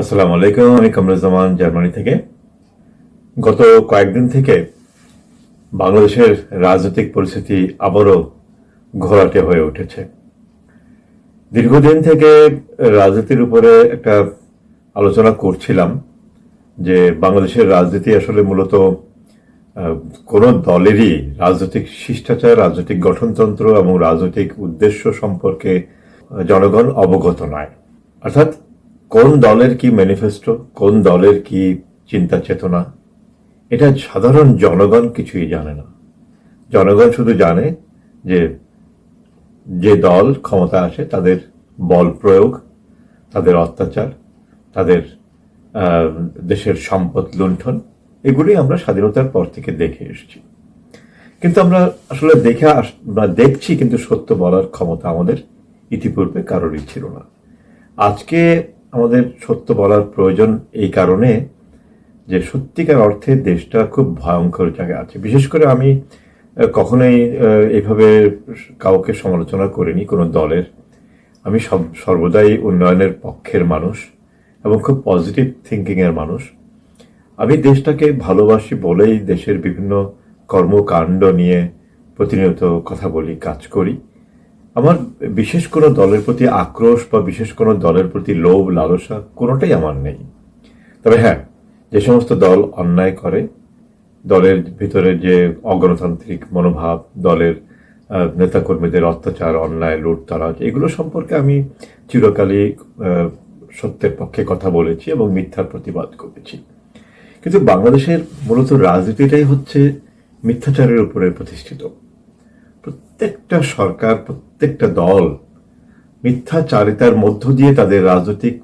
আসসালামু আলাইকুম, আমি কামরুজ্জামান, জার্মানি থেকে। গত কয়েকদিন থেকে বাংলাদেশের রাজনৈতিক পরিস্থিতি আবারও ঘোরাটে হয়ে উঠেছে। দীর্ঘদিন থেকে রাজনীতির উপরে একটা আলোচনা করছিলাম যে বাংলাদেশের রাজনীতি আসলে মূলত কোনো দলেরই রাজনৈতিক শিষ্টাচার, রাজনৈতিক গঠনতন্ত্র এবং রাজনৈতিক উদ্দেশ্য সম্পর্কে জনগণ অবগত নয়। অর্থাৎ কোন দলের কি ম্যানিফেস্টো কোন দলের কি চিন্তা চেতনা এটা সাধারণ জনগণ কিছুই জানে না। জনগণ শুধু জানে যে যে দল ক্ষমতা আসে তাদের বল প্রয়োগ, তাদের অত্যাচার, তাদের দেশের সম্পদ লুণ্ঠন, এগুলি আমরা স্বাধীনতার পর থেকে দেখে এসেছি। কিন্তু আমরা আসলে দেখে আমরা দেখছি কিন্তু সত্য বলার ক্ষমতা আমাদের ইতিপূর্বে কারোরই ছিল না। আজকে আমাদের সত্য বলার প্রয়োজন এই কারণে যে সত্যিকার অর্থে দেশটা খুব ভয়ঙ্কর জায়গায় আছে। বিশেষ করে আমি কখনোই এইভাবে কাউকে সমালোচনা করিনি, কোনো দলের। আমি সব, সর্বদাই উন্নয়নের পক্ষের মানুষ এবং খুব পজিটিভ থিঙ্কিংয়ের মানুষ। আমি দেশটাকে ভালোবাসি বলেই দেশের বিভিন্ন কর্মকাণ্ড নিয়ে প্রতিনিয়ত কথা বলি, কাজ করি। আমার বিশেষ কোনো দলের প্রতি আক্রোশ বা বিশেষ কোনো দলের প্রতি লোভ, লালসা কোনোটাই আমার নেই। তবে হ্যাঁ যে সমস্ত দল অন্যায় করে, দলের ভিতরে যে অগণতান্ত্রিক মনোভাব, দলের নেতাকর্মীদের অত্যাচার, অন্যায় লুটতারাজ এগুলো সম্পর্কে আমি চিরকালই সত্যের পক্ষে কথা বলেছি এবং মিথ্যার প্রতিবাদ করেছি। কিন্তু বাংলাদেশের মূলত রাজনীতিটাই হচ্ছে মিথ্যাচারের উপরে প্রতিষ্ঠিত। প্রত্যেকটা সরকার, প্রত্যেকটা দল মিথ্যাচারিতার মধ্য দিয়ে তাদের রাজনৈতিক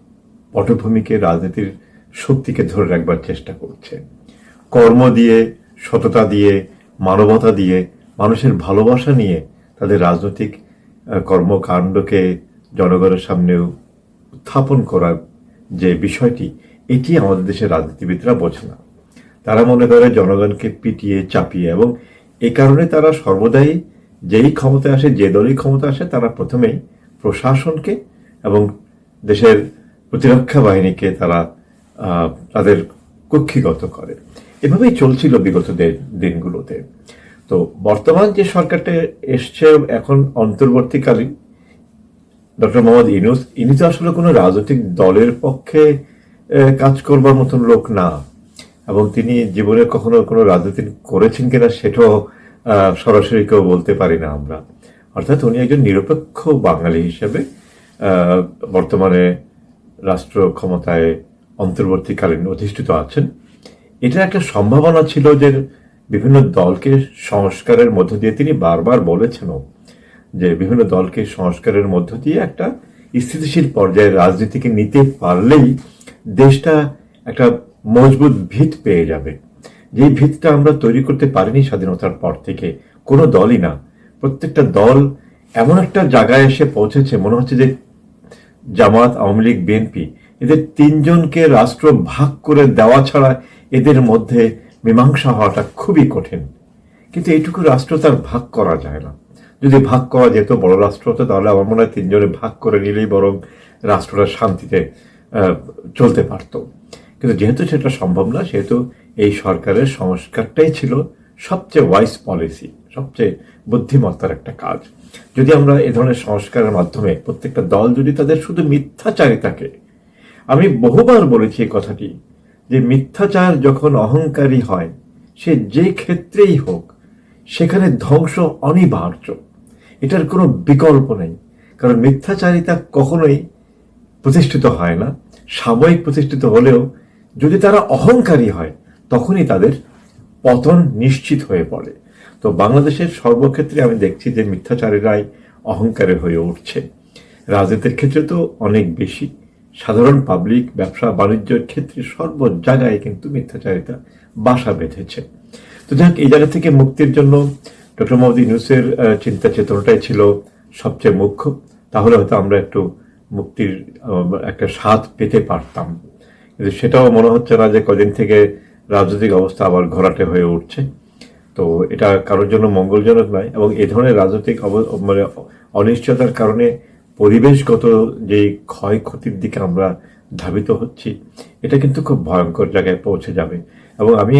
পটভূমিকে, রাজনীতির শক্তিকে ধরে রাখবার চেষ্টা করছে। কর্ম দিয়ে, সততা দিয়ে, মানবতা দিয়ে, মানুষের ভালোবাসা নিয়ে তাদের রাজনৈতিক কর্মকাণ্ডকে জনগণের সামনে উত্থাপন করার যে বিষয়টি, এটি আমাদের দেশের রাজনীতিবিদরা বোঝে না। তারা মনে করে জনগণকে পিটিয়ে, চাপিয়ে এবং এ কারণে তারা সর্বদাই যেই ক্ষমতায় আসে, যে দলই ক্ষমতা আসে, তারা প্রথমেই প্রশাসনকে এবং দেশের প্রতিরক্ষা বাহিনীকে তারা তাদের কক্ষিগত করে। এভাবেই চলছিল বিগত দিনগুলোতে। তো বর্তমান যে সরকারটা এসছে এখন অন্তর্বর্তীকালীন, ডক্টর মোহাম্মদ ইনুস ইনি তো আসলে কোনো রাজনৈতিক দলের পক্ষে কাজ করবার মতন লোক না। এবং তিনি জীবনে কখনো কোনো রাজনীতি করেছেন কিনা সেটাও সরাসরি কেউ বলতে পারি না আমরা। অর্থাৎ উনি একজন নিরপেক্ষ বাঙালি হিসেবে বর্তমানে রাষ্ট্র ক্ষমতায় অন্তর্বর্তীকালীন অধিষ্ঠিত আছেন। এটা একটা সম্ভাবনা ছিল যে বিভিন্ন দলকে সংস্কারের মধ্য দিয়ে তিনি বারবার বলেছেনও যে বিভিন্ন দলকে সংস্কারের মধ্য দিয়ে একটা স্থিতিশীল পর্যায়ে রাজনীতিকে নিতে পারলেই দেশটা একটা মজবুত ভিত পেয়ে যাবে। যেই ভিতটা আমরা তৈরি করতে পারিনি স্বাধীনতার পর থেকে, কোনো দলই না। প্রত্যেকটা দল এমন একটা জায়গায় এসে পৌঁছেছে, মনে হচ্ছে যে জামাত, আওয়ামী লীগ, বিএনপি, এদের তিনজনকে রাষ্ট্র ভাগ করে দেওয়া ছাড়া এদের মধ্যে মীমাংসা হওয়াটা খুবই কঠিন। কিন্তু এইটুকু রাষ্ট্র তার ভাগ করা যায় না। যদি ভাগ করা যেত, বড় রাষ্ট্র হতো, তাহলে আমার মনে হয় তিনজনে ভাগ করে নিলেই বরং রাষ্ট্রটা শান্তিতে চলতে পারত। কিন্তু যেহেতু সেটা সম্ভব না, সেহেতু এই সরকারের সংস্কারটাই ছিল সবচেয়ে ওয়াইজ পলিসি সবচেয়ে বুদ্ধিমত্তার একটা কাজ। যদি আমরা এ ধরনের সংস্কারের মাধ্যমে প্রত্যেকটা দল যদি তাদের শুধু মিথ্যাচারিতাকে আমি বহুবার বলেছি এই কথাটি, যে মিথ্যাচার যখন অহংকারী হয়, সে যে ক্ষেত্রেই হোক, সেখানে ধ্বংস অনিবার্য। এটার কোনো বিকল্প নেই, কারণ মিথ্যাচারিতা কখনোই প্রতিষ্ঠিত হয় না। সাময়িক প্রতিষ্ঠিত হলেও যদি তারা অহংকারী হয় তখনই তাদের পতন নিশ্চিত হয়ে পড়ে। তো বাংলাদেশের সর্বক্ষেত্রে আমি দেখছি যে মিথ্যাচারীরাই অহংকারে হয়ে উঠছে। রাজনীতির ক্ষেত্রে তো অনেক বেশি। সাধারণ পাবলিক ব্যবসা বাণিজ্যের ক্ষেত্রে সর্ব জায়গায় কিন্তু মিথ্যাচারিতা বাসা বেঁধেছে। তো যাক এই জায়গা থেকে মুক্তির জন্য ডক্টর ইউনুসের আহ, চিন্তা চেতনাটাই ছিল সবচেয়ে মুখ্য। তাহলে হয়তো আমরা একটু মুক্তির একটা স্বাদ পেতে পারতাম। কিন্তু সেটাও মনে হচ্ছে না যে কদিন থেকে রাজনৈতিক অবস্থা আবার ঘোরাটে হয়ে উঠছে। তো এটা কারোর জন্য মঙ্গলজনক নয় এবং এই ধরনের রাজনৈতিক মানে অনিশ্চয়তার কারণে পরিবেশগত যে ক্ষয়ক্ষতির দিকে আমরা ধাবিত হচ্ছি, এটা কিন্তু খুব ভয়ঙ্কর জায়গায় পৌঁছে যাবে। এবং আমি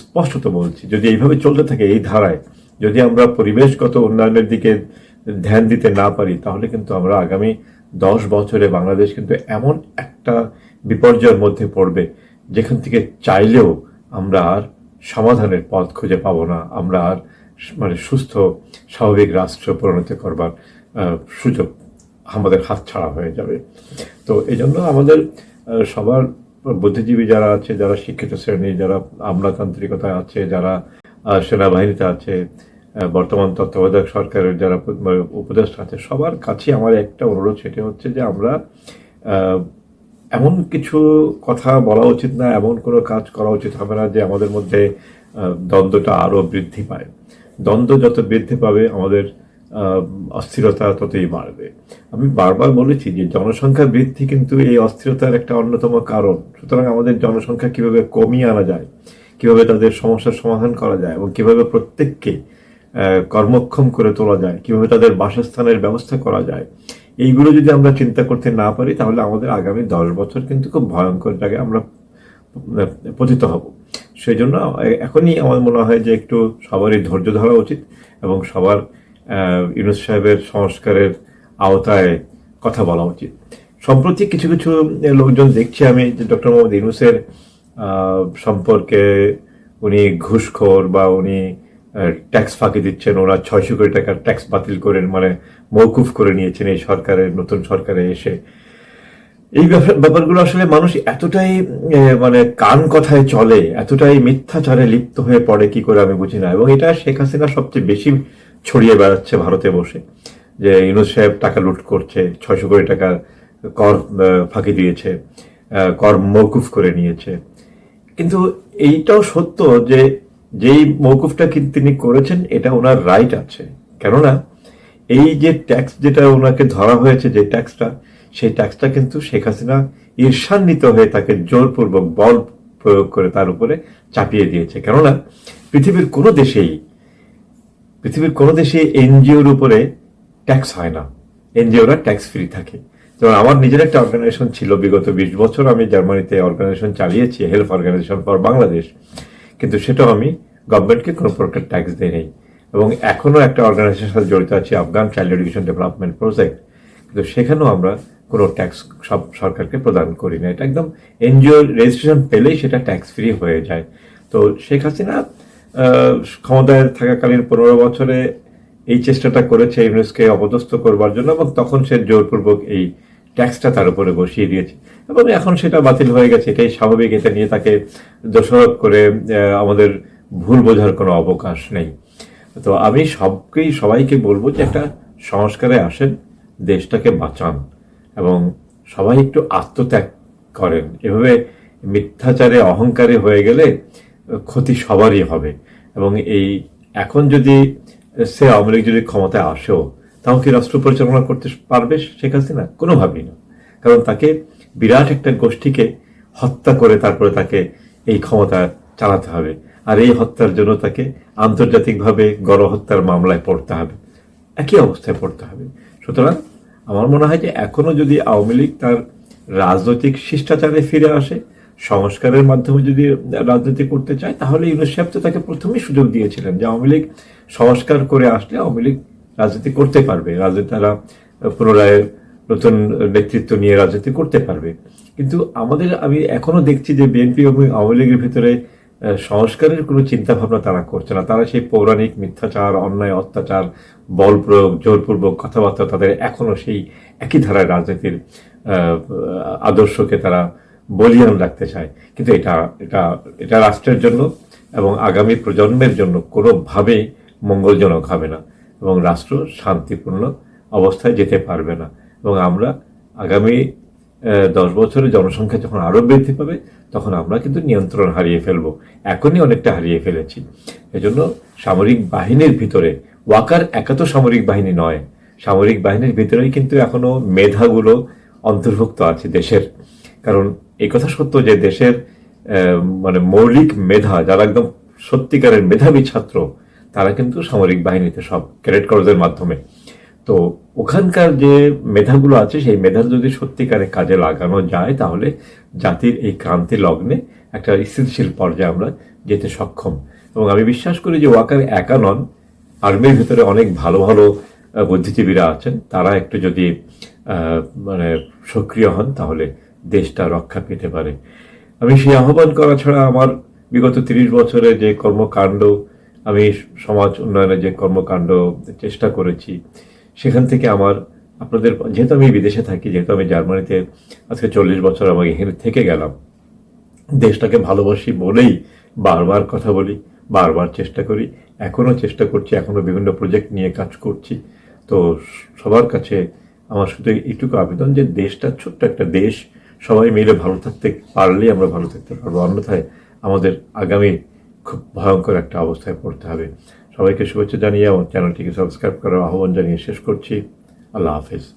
স্পষ্টত বলছি, যদি এইভাবে চলতে থাকে, এই ধারায় যদি আমরা পরিবেশগত উন্নয়নের দিকে ধ্যান দিতে না পারি, তাহলে কিন্তু আমরা আগামী দশ বছরে বাংলাদেশ কিন্তু এমন একটা বিপর্যয়ের মধ্যে পড়বে যেখান থেকে চাইলেও আমরা আর সমাধানের পথ খুঁজে পাবো না। আমরা আর মানে সুস্থ, স্বাভাবিক রাষ্ট্র পরিণত করবার সুযোগ আমাদের হাতছাড়া হয়ে যাবে। তো এই জন্য আমাদের সবার বুদ্ধিজীবী যারা আছে, যারা শিক্ষিত শ্রেণি, যারা আমলাতান্ত্রিকতায় আছে, যারা সেনাবাহিনীতে আছে বর্তমান তত্ত্বাবধায়ক সরকারের যারা উপদেষ্টা আছে, সবার কাছে আমার একটা অনুরোধ সেটা হচ্ছে যে আমরা এমন কিছু কথা বলা উচিত না, এমন কোনো কাজ করা উচিত হবে না যে আমাদের মধ্যে দ্বন্দ্বটা আরও বৃদ্ধি পায়। দ্বন্দ্ব যত বৃদ্ধি পাবে, আমাদের অস্থিরতা ততই বাড়বে। আমি বারবার বলেছি যে জনসংখ্যা বৃদ্ধি কিন্তু এই অস্থিরতার একটা অন্যতম কারণ। সুতরাং আমাদের জনসংখ্যা কীভাবে কমিয়ে আনা যায়, কীভাবে তাদের সমস্যার সমাধান করা যায় এবং কীভাবে প্রত্যেককে কর্মক্ষম করে তোলা যায়, কীভাবে তাদের বাসস্থানের ব্যবস্থা করা যায় এইগুলো যদি আমরা চিন্তা করতে না পারি, তাহলে আমাদের আগামী দশ বছর কিন্তু খুব ভয়ঙ্কর জায়গায় আমরা পতিত হব। সেই জন্য এখনই আমার মনে হয় যে একটু সবারই ধৈর্য ধরা উচিত এবং সবার ইউনুস সাহেবের সংস্কারের আওতায় কথা বলা উচিত। সম্প্রতি কিছু কিছু লোকজন দেখছি আমি যে ডক্টর মোহাম্মদ ইউনুসের সম্পর্কে উনি ঘুষখোর বা উনি ট্যাক্স ফাঁকি দিচ্ছেন, ওরা ছয়শো কোটি টাকার ট্যাক্স বাতিল করেন মানে মৌকুফ করে নিয়েছেন এই সরকারের, নতুন সরকারে এসে। এই ব্যাপার- ব্যাপারগুলো আসলে মানুষ এতটাই মানে কান কথায় চলে, এতটাই মিথ্যাচারে লিপ্ত হয়ে পড়ে, কি করে আমি বুঝি না। এবং এটা শেখ হাসিনা সবচেয়ে বেশি ছড়িয়ে বেড়াচ্ছে ভারতে বসে, যে ইউনুস সাহেব টাকা লুট করছে, ছয়শো কোটি টাকা কর ফাঁকি দিয়েছে কর মৌকুফ করে নিয়েছে। কিন্তু এইটাও সত্য যে যেই মৌকুফটা কিন্তু তিনি করেছেন, এটা ওনার রাইট আছে। কেননা, এই যে ট্যাক্স যেটা ওনাকে ধরা হয়েছে, যে ট্যাক্সটা সেই ট্যাক্সটা কিন্তু শেখ হাসিনা ঈর্ষান্বিত হয়ে তাকে জোরপূর্বক বল প্রয়োগ করে তার উপরে চাপিয়ে দিয়েছে। কেননা, পৃথিবীর কোনো দেশেই, পৃথিবীর কোনো দেশে এনজিওর উপরে ট্যাক্স হয় না। এনজিওরা ট্যাক্স ফ্রি থাকে। যেমন আমার নিজের একটা অর্গানাইজেশন ছিল, বিগত বিশ বছর আমি জার্মানিতে অর্গানাইজেশন চালিয়েছি হেলথ অর্গানাইজেশন ফর বাংলাদেশ কিন্তু সেটাও আমি গভর্নমেন্টকে কোনো প্রকার ট্যাক্স দেই নাই। এবং এখনও একটা অর্গানাইজেশনের সাথে জড়িত আছি Afghan child education development project কিন্তু সেখানেও আমরা কোনো ট্যাক্স সব সরকারকে প্রদান করি না। এটা একদম এনজিও রেজিস্ট্রেশন পেলেই সেটা ট্যাক্স ফ্রি হয়ে যায়। তো শেখ হাসিনা ক্ষমতায় থাকাকালীন পনেরো বছরে এই চেষ্টাটা করেছে ইউনেস্কে অপদস্থ করবার জন্য এবং তখন সে জোরপূর্বক এই ট্যাক্সটা তার উপরে বসিয়ে দিয়েছে। এবং এখন সেটা বাতিল হয়ে গেছে, এটাই স্বাভাবিক, এটা নিয়ে তাকে দোষারোপ করে আমাদের ভুল বোঝার কোনো অবকাশ নেই। তো আমি সবকেই, সবাইকে বলব যে একটা সংস্কারে আসেন, দেশটাকে বাঁচান এবং সবাই একটু আত্মত্যাগ করেন। এভাবে মিথ্যাচারে, অহংকারে হয়ে গেলে ক্ষতি সবারই হবে। এবং এই, এখন যদি সে আওয়ামী লীগ যদি ক্ষমতায় আসেও তাও কি রাষ্ট্র পরিচালনা করতে পারবে শেখ হাসিনা? কোনোভাবেই না। কারণ তাকে বিরাট একটা গোষ্ঠীকে হত্যা করে তারপরে তাকে এই ক্ষমতা চালাতে হবে। আর এই হত্যার জন্য তাকে আন্তর্জাতিকভাবে গণহত্যার মামলায় পড়তে হবে। একই অবস্থায় পড়তে হবে। সুতরাং আমার মনে হয় যে এখনও যদি আওয়ামী লীগ তার রাজনৈতিক শিষ্টাচারে ফিরে আসে, সংস্কারের মাধ্যমে যদি রাজনীতি করতে চায়, তাহলে ইউনুস সাহেব তো তাকে প্রথমেই সুযোগ দিয়েছিলেন যে আওয়ামী লীগ সংস্কার করে আসলে আওয়ামী লীগ রাজনীতি করতে পারবে। রাজনীতি, তারা পুনরায় নতুন নেতৃত্ব নিয়ে রাজনীতি করতে পারবে। কিন্তু আমাদের, আমি এখনও দেখছি যে বিএনপি এবং আওয়ামী লীগের ভিতরে সংস্কারের কোনো চিন্তা ভাবনা তারা করছে না। তারা সেই পৌরাণিক মিথ্যাচার, অন্যায়, অত্যাচার, বল প্রয়োগ জোরপূর্বক কথাবার্তা তাদের এখনও সেই একই ধারায় রাজনীতির আদর্শকে তারা বলিয়ান রাখতে চায়। কিন্তু এটা এটা এটা রাষ্ট্রের জন্য এবং আগামী প্রজন্মের জন্য কোনোভাবেই মঙ্গলজনক হবে না। এবং রাষ্ট্র শান্তিপূর্ণ অবস্থায় যেতে পারবে না। এবং আমরা আগামী দশ বছরে জনসংখ্যা যখন আরও বৃদ্ধি পাবে, তখন আমরা কিন্তু নিয়ন্ত্রণ হারিয়ে ফেলব। এখনই অনেকটা হারিয়ে ফেলেছি। এজন্য সামরিক বাহিনীর ভিতরে, ওয়াকার একা তো সামরিক বাহিনী নয়। সামরিক বাহিনীর ভিতরেই কিন্তু এখনও মেধাগুলো অন্তর্ভুক্ত আছে দেশের। কারণ এই কথা সত্য যে দেশের মানে মৌলিক মেধা, যারা একদম সত্যিকারের মেধাবী ছাত্র তারা কিন্তু সামরিক বাহিনীতে সব ক্যাডেট কলেজের মাধ্যমে। তো ওখানকার যে মেধাগুলো আছে, সেই মেধা যদি সত্যিকারে কাজে লাগানো যায়, তাহলে জাতির এই ক্রান্তি লগ্নে একটা স্থিতিশীল পর্যায়ে আমরা যেতে সক্ষম। এবং আমি বিশ্বাস করি যে ওয়াকার একা নন, আর্মির ভিতরে অনেক ভালো ভালো বুদ্ধিজীবীরা আছেন। তারা একটু যদি মানে সক্রিয় হন, তাহলে দেশটা রক্ষা পেতে পারে। আমি সেই আহ্বান করা ছাড়া আমার বিগত তিরিশ বছরে যে কর্মকাণ্ড আমি সমাজ উন্নয়নে যে কর্মকাণ্ড, চেষ্টা করেছি, সেখান থেকে আমার আপনাদের, যেহেতু আমি বিদেশে থাকি, যেহেতু আমি জার্মানিতে আজকে চল্লিশ বছর আমাকে এখানে থেকে গেলাম, দেশটাকে ভালোবাসি বলেই বারবার কথা বলি, বারবার চেষ্টা করি, এখনও চেষ্টা করছি, এখনও বিভিন্ন প্রজেক্ট নিয়ে কাজ করছি। তো সবার কাছে আমার শুধু এইটুকু আবেদন যে দেশটা ছোট্ট একটা দেশ, সবাই মিলে ভালো থাকতে পারলেই আমরা ভালো থাকতে পারব। অন্যথায় আমাদের আগামী খুব ভয়ঙ্কর একটা অবস্থায় পড়তে হবে। সবাইকে শুভেচ্ছা জানিয়ে আমার চ্যানেলটিকে সাবস্ক্রাইব করার আহ্বান জানিয়ে শেষ করছি। আল্লাহ হাফেজ।